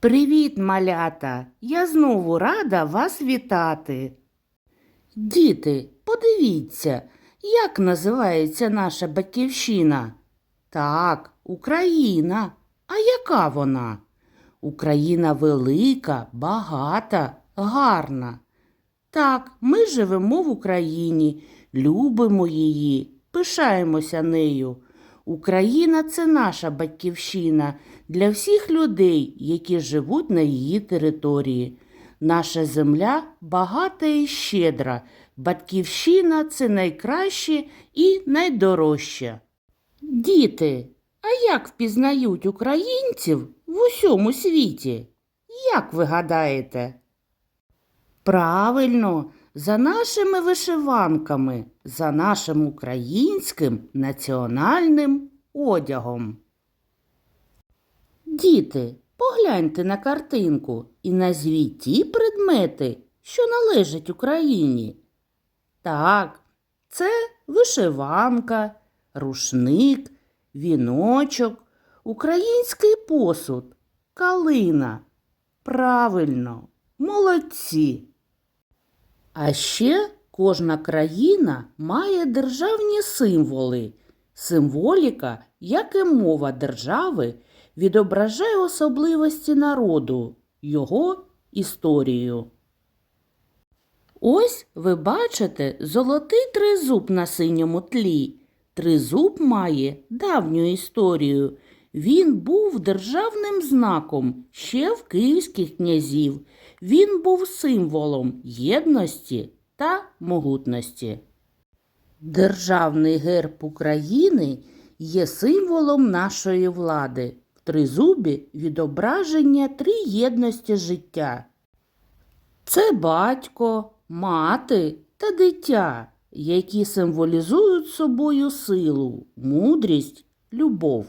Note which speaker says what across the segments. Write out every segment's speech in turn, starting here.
Speaker 1: Привіт, малята! Я знову рада вас вітати. Діти, подивіться, як називається наша батьківщина? Так, Україна. А яка вона? Україна велика, багата, гарна. Так, ми живемо в Україні, любимо її, пишаємося нею. Україна це наша батьківщина для всіх людей, які живуть на її території. Наша земля багата і щедра. Батьківщина це найкраще і найдорожче. Діти, а як впізнають українців в усьому світі? Як ви гадаєте? Правильно, за нашими вишиванками, за нашим українським національним одягом. Діти, погляньте на картинку і назвіть ті предмети, що належать Україні. Так, це вишиванка, рушник, віночок, український посуд, калина. Правильно, молодці. А ще кожна країна має державні символи. Символіка, як і мова держави, відображає особливості народу, його історію. Ось ви бачите золотий тризуб на синьому тлі. Тризуб має давню історію. Він був державним знаком ще в київських князів. Він був символом єдності та могутності. Державний герб України є символом нашої влади. В тризубі відображення триєдності життя. Це батько, мати та дитя, які символізують собою силу, мудрість, любов.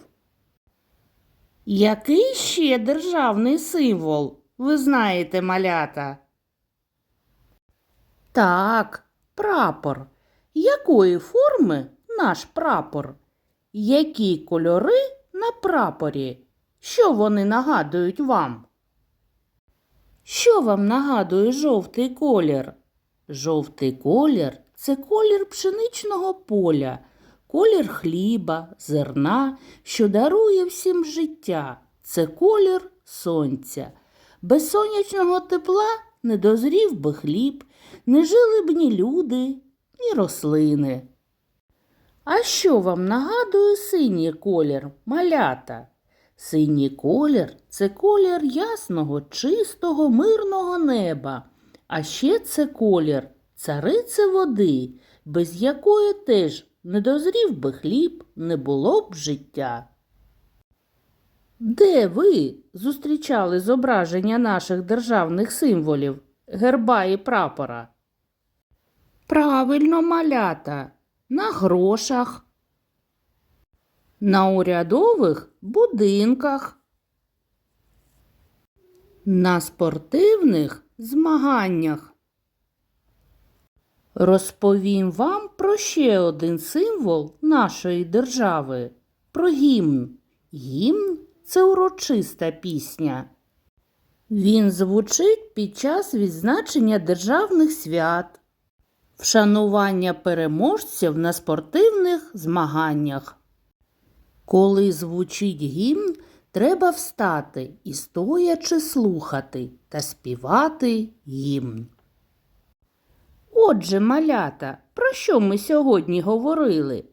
Speaker 1: Який ще державний символ, ви знаєте, малята? Так, прапор. Якої форми наш прапор? Які кольори на прапорі? Що вони нагадують вам? Що вам нагадує жовтий колір? Жовтий колір це колір пшеничного поля, колір хліба, зерна, що дарує всім життя. Це колір сонця. Без сонячного тепла не дозрів би хліб, не жили б ні люди, ні рослини. А що вам нагадує синій колір, малята? Синій колір це колір ясного, чистого, мирного неба. А ще це колір цариці води, без якої теж не дозрів би хліб, не було б життя. Де ви зустрічали зображення наших державних символів, герба і прапора? Правильно, малята, на грошах, на урядових будинках, на спортивних змаганнях. Розповім вам про ще один символ нашої держави про гімн. Гімн це урочиста пісня. Він звучить під час відзначення державних свят, вшанування переможців на спортивних змаганнях. Коли звучить гімн, треба встати і стоячи слухати та співати гімн. Отже, малята, про що ми сьогодні говорили?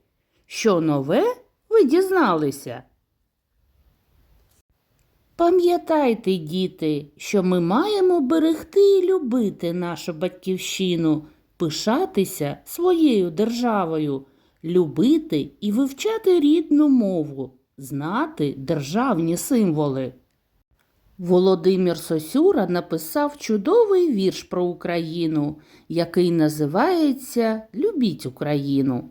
Speaker 1: Що нове ви дізналися? Пам'ятайте, діти, що ми маємо берегти і любити нашу батьківщину, пишатися своєю державою, любити і вивчати рідну мову, знати державні символи. Володимир Сосюра написав чудовий вірш про Україну, який називається Любіть Україну.